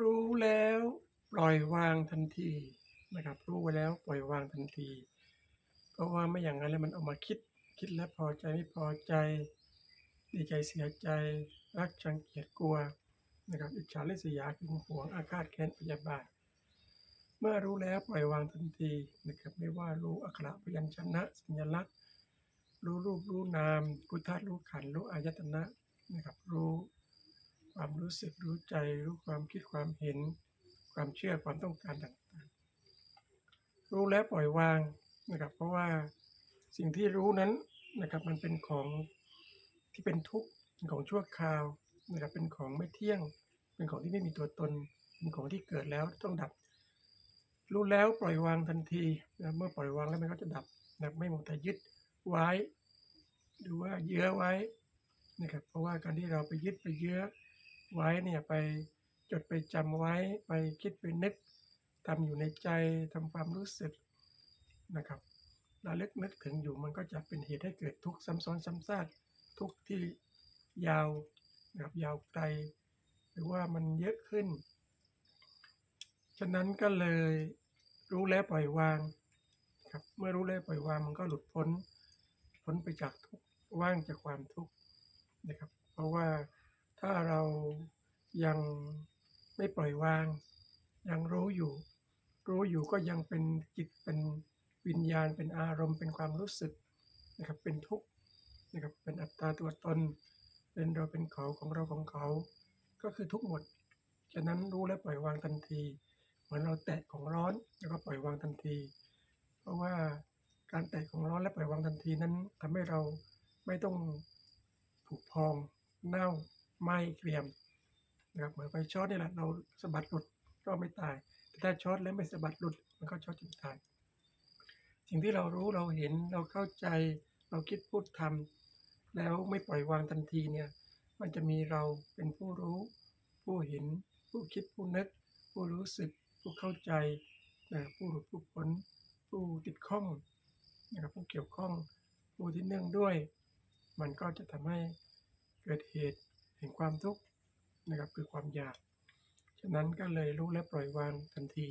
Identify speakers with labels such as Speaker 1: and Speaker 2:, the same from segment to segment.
Speaker 1: รู้แล้วปล่อยวางทันทีนะครับ รู้ไว้แล้วปล่อยวางทันที เพราะว่าไม่อย่างนั้นแล้วมันเอามาคิดคิดแล้วพอใจไม่พอใจ ดีใจเสียใจ รักชังเกลียดกลัวนะครับอิจฉาริษยาหึงหวงอาฆาตแค้นพยาบาทเมื่อรู้แล้วปล่อยวางทันทีนะครับไม่ว่ารู้อักขระพยัญชนะ สัญลักษณ์ รู้รูปรู้นามรู้ธาตุรู้ขันธ์รู้อายตนะนะครับรู้ ความรู้สึกรู้ใจรู้ความคิดความเห็น ความเชื่อความต้องการต่างๆ รู้แล้วปล่อยวางนะครับ เพราะว่าสิ่งที่รู้นั้นนะครับมันเป็นของที่เป็นทุกข์เป็นของชั่วคราวนะครับเป็นของไม่เที่ยง เป็นของที่ไม่มีตัวตน เป็นของที่เกิดแล้วต้องดับ รู้แล้วปล่อยวางทันทีนะเมื่อปล่อยวางแล้วมันก็จะดับนะไม่หมดแต่ยึดไว้ หรือว่าเยื้อไว้นะครับเพราะว่าการที่เราไปยึดไปเยื้อ ไว้เนี่ยไปจดไปจำไว้ไปคิดไปนึกทำอยู่ในใจทำความรู้สึกนะครับระลึกนึกถึงอยู่มันก็จะเป็นเหตุให้เกิดทุกข์ซ้ำซ้อนซ้ำซากทุกข์ที่ยาวนะครับยาวไกลหรือว่ามันเยอะขึ้น ฉะนั้นก็เลยรู้แล้วปล่อยวางครับเมื่อรู้แล้วปล่อยวางมันก็หลุดพ้นพ้นไปจากทุกข์ว่างจากความทุกข์นะครับ เพราะว่า ถ้าเรายังไม่ปล่อยวาง ยังรู้อยู่ รู้อยู่ก็ยังเป็นจิตเป็นวิญญาณเป็นอารมณ์เป็นความรู้สึกนะครับเป็นทุกข์นะครับเป็นอัตตาตัวตน เป็นเราเป็นเขาของเราของเขา ก็คือทุกหมดฉะนั้นรู้และปล่อยวางทันทีเหมือนเราแตะของร้อนแล้วก็ปล่อยวางทันที เพราะว่าการแตะของร้อนและปล่อยวางทันทีนั้นทำให้เราไม่ต้องถูกพองเน่า ไม้เกรียมนะครับเหมือนไฟช็อตนี่แหละเราสะบัดหลุดก็ไม่ตาย แต่ถ้าช็อตแล้วไม่สะบัดหลุดมันก็ช็อตจนตาย สิ่งที่เรารู้เราเห็นเราเข้าใจเราคิดพูดทำแล้วไม่ปล่อยวางทันทีเนี่ยมันจะมีเราเป็นผู้รู้ ผู้เห็น ผู้คิดผู้นึก ผู้รู้สึก ผู้เข้าใจนะผู้หลุดผู้พ้นผู้ติดข้องนะครับผู้เกี่ยวข้องผู้ที่เนื่องด้วย มันก็จะทำให้เกิดเหตุ ห่งความทุกข์นะครับคือความอยาก ฉะนั้นก็เลยรู้และปล่อยวางทันที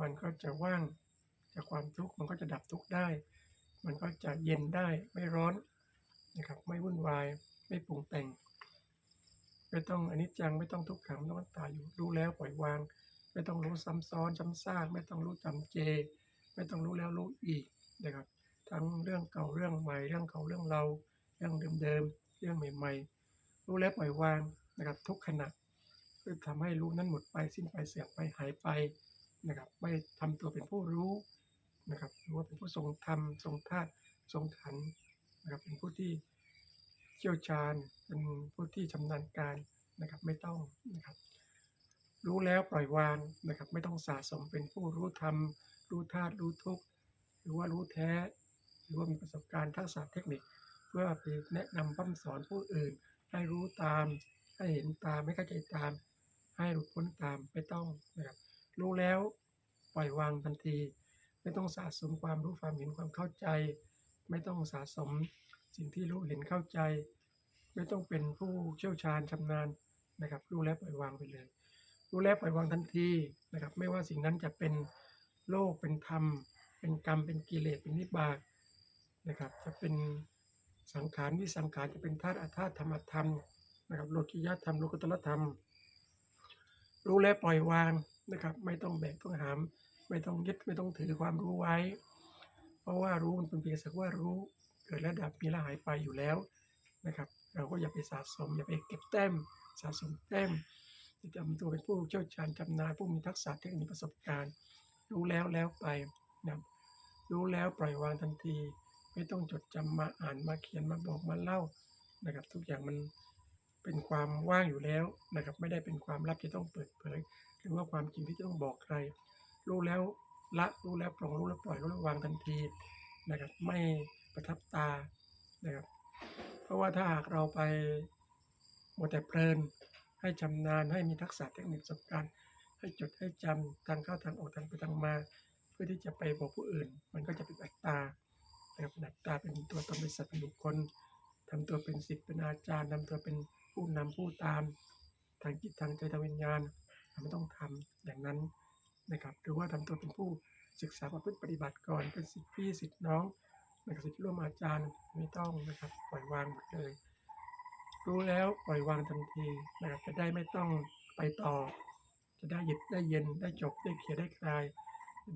Speaker 1: มันก็จะว่างจากความทุกข์มันก็จะดับทุกข์ได้ มันก็จะเย็นได้ไม่ร้อนนะครับไม่วุ่นวายไม่ปรุงแต่ง ไม่ต้องอนิจจังไม่ต้องทุกขังต้องตาอยู่รู้แล้วปล่อยวาง ไม่ต้องรู้ซ้ำซ้อนซ้ำซากไม่ต้องรู้จำเจ ไม่ต้องรู้แล้วรู้อีกนะครับ ทั้งเรื่องเก่าเรื่องใหม่เรื่องเก่าเรื่องเรา เรื่องเดิมๆเรื่องใหม่ ๆ รู้แล้วปล่อยวางนะครับทุกขณะเพื่อทำให้รู้นั้นหมดไปสิ้นไปเสื่อมไปหายไปนะครับไม่ทำตัวเป็นผู้รู้นะครับหรือว่าเป็นผู้ทรงธรรมทรงธาตุทรงขันนะครับเป็นผู้ที่เชี่ยวชาญเป็นผู้ที่ชำนาญการนะครับไม่ต้องนะครับรู้แล้วปล่อยวางนะครับไม่ต้องสะสมเป็นผู้รู้ธรรมรู้ธาตุรู้ทุกข์หรือว่ารู้แท้ หรือว่ามีประสบการณ์ทักษะเทคนิค เพื่อไปแนะนำปั้มสอนผู้อื่น ให้รู้ตาม ให้เห็นตามไม่เข้าใจตาม ให้หลุดพ้นตามไม่ต้องนะครับรู้แล้วปล่อยวางทันที ไม่ต้องสะสมความรู้ความเห็นความเข้าใจ ไม่ต้องสะสมสิ่งที่รู้เห็นเข้าใจ ไม่ต้องเป็นผู้เชี่ยวชาญชำนาญนะครับ รู้แล้วปล่อยวางไปเลย รู้แล้วปล่อยวางทันทีนะครับ ไม่ว่าสิ่งนั้นจะเป็นโลกเป็นธรรม เป็นกรรมเป็นกิเลสเป็นนิบากนะครับ จะเป็น สังขารวิสังขารจะเป็นธาตุอาธาตุธรรมธรรมนะครับโลกิยธรรมโลกุตรธรรม รู้แล้วปล่อยวางนะครับ ไม่ต้องแบกต้องหาม ไม่ต้องยึดไม่ต้องถือความรู้ไว้ เพราะว่ารู้มันเป็นเพียงสักว่ารู้เกิดและดับมีและหายไปอยู่แล้วนะครับ เราก็อย่าไปสะสม อย่าไปเก็บแต้มสะสมแต้มจะทำตัวเป็นผู้เชี่ยวชาญชำนาญผู้มีทักษะเทคนิคประสบการณ์ รู้แล้วแล้วไปนะรู้แล้วปล่อยวางทันที ไม่ต้องจดจำมาอ่านมาเขียนมาบอกมาเล่านะครับ ทุกอย่างมันเป็นความว่างอยู่แล้วนะครับ ไม่ได้เป็นความลับที่ต้องเปิดเผย หรือว่าความจริงที่จะต้องบอกใคร รู้แล้วละรู้แล้วปลงรู้แล้วปล่อยรู้แล้ววางทันทีนะครับ ไม่ประทับตานะครับ เพราะว่าถ้าหากเราไปหมดแต่เพลิน ให้ชำนาญให้มีทักษะเทคนิคประสบการณ์ให้จดให้จำทางเข้าทางออกทางไปทางมา เพื่อที่จะไปบอกผู้อื่น มันก็จะเป็นอัตตา นะครับเป็นอัตตาเป็นตัวตนเป็นสัตว์เป็นบุคคลทำตัวเป็นศิษย์เป็นอาจารย์ทำตัวเป็นผู้นำผู้ตาม ทางจิตทางใจทางวิญญาณเราไม่ต้องทำอย่างนั้นนะครับหรือว่าทำตัวเป็นผู้ศึกษาประพฤติปฏิบัติก่อนเป็นสิทธิพี่สิทธิน้องนะครับสิทธิร่วมอาจารย์ไม่ต้องนะครับปล่อยวางหมดเลยรู้แล้วปล่อยวางทันทีนะครับจะได้ไม่ต้องไปต่อ จะได้หยิบได้เย็นได้จบได้เคลียร์ได้คลาย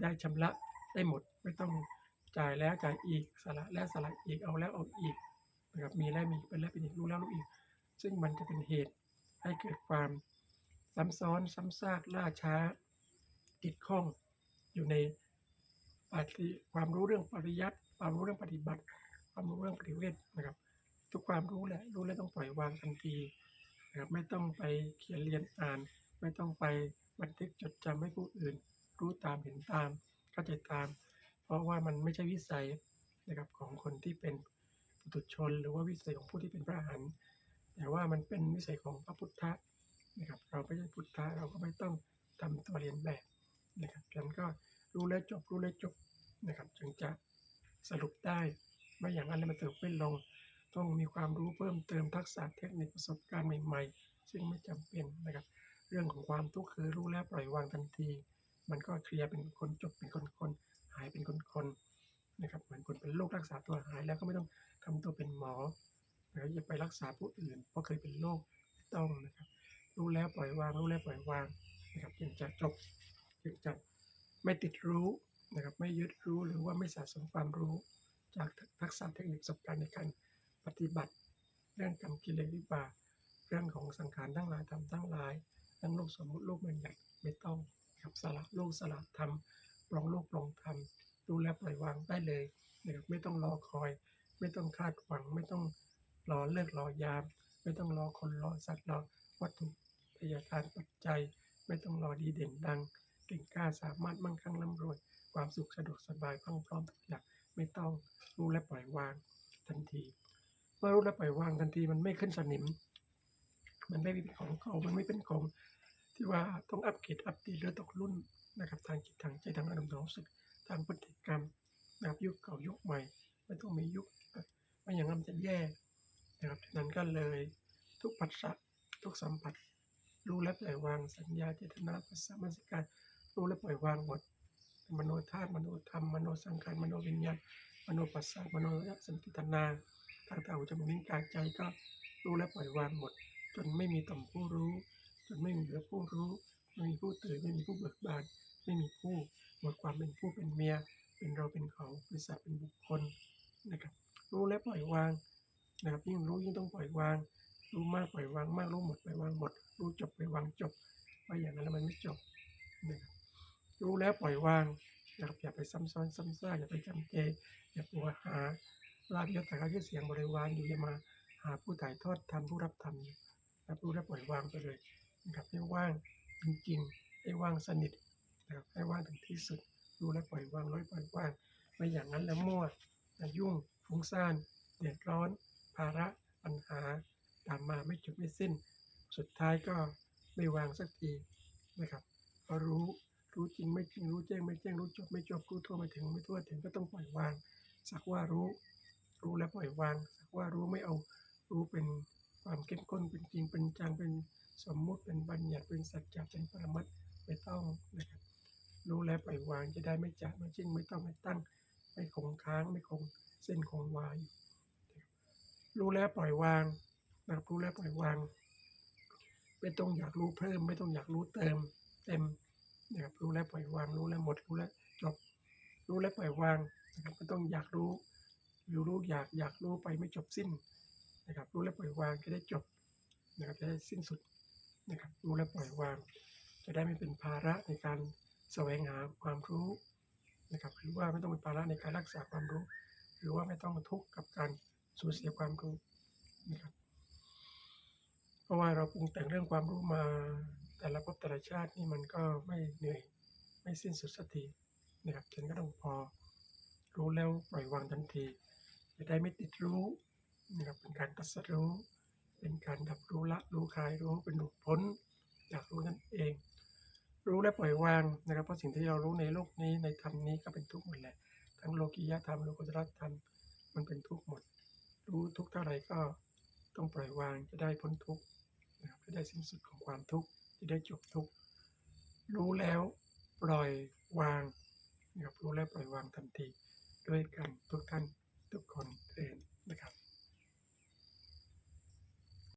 Speaker 1: ได้ชำระได้หมดไม่ต้อง จ่ายแล้วจ่ายอีกสละแล้วสละอีกเอาแล้วเอาอีกนะครับมีแล้วมีเป็นแล้วเป็นอีกรู้แล้วรู้อีก ซึ่งมันจะเป็นเหตุให้เกิดความซ้ำซ้อนซ้ำซากล่าช้า ติดข้องอยู่ในปฏิความรู้เรื่องปริยัติความรู้เรื่องปฏิบัติ ความรู้เรื่องปฏิเวทนะครับ ทุกความรู้แหละรู้แล้วต้องปล่อยวางทันทีนะครับไม่ต้องไปเขียนเรียนอ่าน ไม่ต้องไปบันทึกจดจำให้ผู้อื่น รู้ตามเห็นตามเข้าใจตาม เพราะว่ามันไม่ใช่วิสัยนะครับของคนที่เป็นปุถุชน หรือว่าวิสัยของผู้ที่เป็นพระอรหันต์แต่ว่ามันเป็นวิสัยของพระพุทธะนะครับ เราไม่ใช่พุทธะเราก็ไม่ต้องทำตัวเรียนแบบนะครับฉะนั้นก็รู้แล้วจบรู้แล้วจบนะครับจึงจะสรุปได้ไม่อย่างนั้นมันสรุปไม่ลง ต้องมีความรู้เพิ่มเติมทักษะเทคนิคประสบการณ์ใหม่ ๆ ซึ่งไม่จำเป็นนะครับ เรื่องของความทุกข์คือรู้แล้วปล่อยวางทันที มันก็เคลียร์เป็นคนจบเป็นคนคนๆ หายเป็นคนคนๆนะครับเหมือนคนเป็นโรครักษาตัวหายแล้วก็ไม่ต้องทำตัวเป็นหมอนะครับอย่าไปรักษาผู้อื่น เพราะเคยเป็นโรคต้องนะครับรู้แล้วปล่อยวางรู้แล้วปล่อยวางนะครับจึงจะจบจึงจะไม่ติดรู้นะครับไม่ยึดรู้หรือว่าไม่สะสมความรู้ จากทักษะเทคนิคประสบการณ์ในการปฏิบัติ เรื่องกรรมกิเลสวิบากเรื่องของสังขารทั้งหลายทำทั้งหลายเรื่องโลกสมมุติโลกบัญญัติไม่ต้องครับสละโลกสละธรรม ปลองโลกปลองธรรมดูแลปล่อยวางได้เลยนะครับไม่ต้องรอคอย ไม่ต้องคาดหวัง ไม่ต้องรอเลิกรอยาม ไม่ต้องรอคนรอสัตว์รอวัตถุพยาการปัจจัย ไม่ต้องรอดีเด่นดังเก่งกล้าสามารถมั่งคั่งร่ำรวย ความสุขสะดวกสบายพรั่งพร้อมทุกอย่างไม่ต้องรู้และปล่อยวางทันทีเมื่อรู้และปล่อยวางทันทีมันไม่ขึ้นสนิม มันไม่เป็นของเก่ามันไม่เป็นของที่ว่าต้องอัปเกรดอัปเดตหรือตกรุ่น นะครับทางจิตทางใจทางอารมณ์ทางรู้สึกทางพฤติกรรมนะครับยุคเก่ายุคใหม่ไม่ต้องมียุคไม่อย่างนั้นจะแย่นะครับนั้นก็เลยทุกปัจจัยทุกสัมผัส รู้และปล่อยวางสัญญาเจตนาภาษามนสิการรู้และปล่อยวางหมดมโนธาตุมโนธรรมมโนสังขารมโนวิญญาณมโนปัสสะมโนสันติตนาทางตาหูจมูกลิ้นกายใจก็รู้และปล่อยวางหมด จนไม่มีต่อมผู้รู้ จนไม่มีเหลือผู้รู้ ไม่มีผู้ตื่นไม่มีผู้เบิกบาน ไม่มีผู้หมดความเป็นผู้เป็นเมีย เป็นเราเป็นเขาเป็นสัตว์เป็นบุคคลนะครับ รู้และปล่อยวางนะครับยิ่งรู้ยิ่งต้องปล่อยวาง รู้มากปล่อยวางมากรู้หมดปล่อยวางหมด รู้จบปล่อยวางจบไม่อย่างนั้นแล้วมันไม่จบนะครับรู้แล้วปล่อยวางนะครับอย่าไปซ้ำซ้อนซ้ำซากอย่าไปจำเจอย่าปัวหาลาภยศสักการะชื่อเสียงบริวารอยู่อย่ามาหาผู้ถ่ายทอดทำผู้รับทำรับรู้และปล่อยวางไปเลยนะครับให้ว่าง จริงๆ ให้ว่างสนิทนะครับให้ว่างถึงที่สุดรู้และปล่อยวางร้อยปล่อยวางไม่อย่างนั้นแล้วมั่วยุ่งฟุ้งซ่านเดือดร้อน ภาระปัญหาตามมาไม่จบไม่สิ้น สุดท้ายก็ไม่วางสักทีนะครับพอรู้รู้จริงไม่จริงรู้แจ้งไม่แจ้งรู้จบไม่จบรู้ทั่วไม่ถึงไม่ทั่วถึงก็ต้องปล่อยวาง สักว่ารู้รู้แล้วปล่อยวาง สักว่ารู้ไม่เอารู้เป็นความเข้มข้นเป็นจริงเป็นจังเป็น สมมุติเป็นบัญญัติเป็นสัจจะเป็นปรมัตถ์ไม่ต้องนะครับรู้แล้วปล่อยวางจะได้ไม่จับไม่จริงไม่ต้องไม่ตั้ง ไม่คงค้างไม่คงเส้นคงวาอยู่รู้แล้วปล่อยวางนะครับรู้แล้วปล่อยวาง ไม่ต้องอยากรู้เพิ่ม ไม่ต้องอยากรู้เติม เต็มนะครับรู้แล้วปล่อยวาง รู้แล้วหมด รู้แล้วจบ รู้แล้วปล่อยวางนะครับไม่ต้องอยากรู้รือรู้อยากอยากรู้ไปไม่จบสิ้นนะครับรู้แล้วปล่อยวางจะได้จบนะครับจะได้สิ้นสุด นะครับรู้แล้วปล่อยวาง จะได้ไม่เป็นภาระในการแสวงหาความรู้นะครับหรือว่าไม่ต้องเป็นภาระในการรักษาความรู้ หรือว่าไม่ต้องทุกข์กับการสูญเสียความรู้นะครับเพราะว่าเราปรุงแต่งเรื่องความรู้มาแต่ละภพแต่ละชาตินี่มันก็ไม่เหนื่อยไม่สิ้นสุดสักทีนะครับฉันก็ต้องพอรู้แล้วปล่อยวางทันที จะได้ไม่ติดรู้นะครับเป็นการตรัสรู้ เป็นการดับรู้ละรู้คลายรู้เป็นหลุดพ้นจากรู้นั่นเอง รู้และปล่อยวางนะครับเพราะสิ่งที่เรารู้ในโลกนี้ในธรรมนี้ก็เป็นทุกข์หมดแหละ ทั้งโลกียธรรมโลกุตตรธรรมมันเป็นทุกข์หมด รู้ทุกข์เท่าไรก็ต้องปล่อยวางจะได้พ้นทุกข์นะครับจะได้สิ้นสุดของความทุกข์จะได้จบทุกข์รู้แล้วปล่อยวางนะครับรู้แล้วปล่อยวางทันที ด้วยกันทุกท่านทุกคน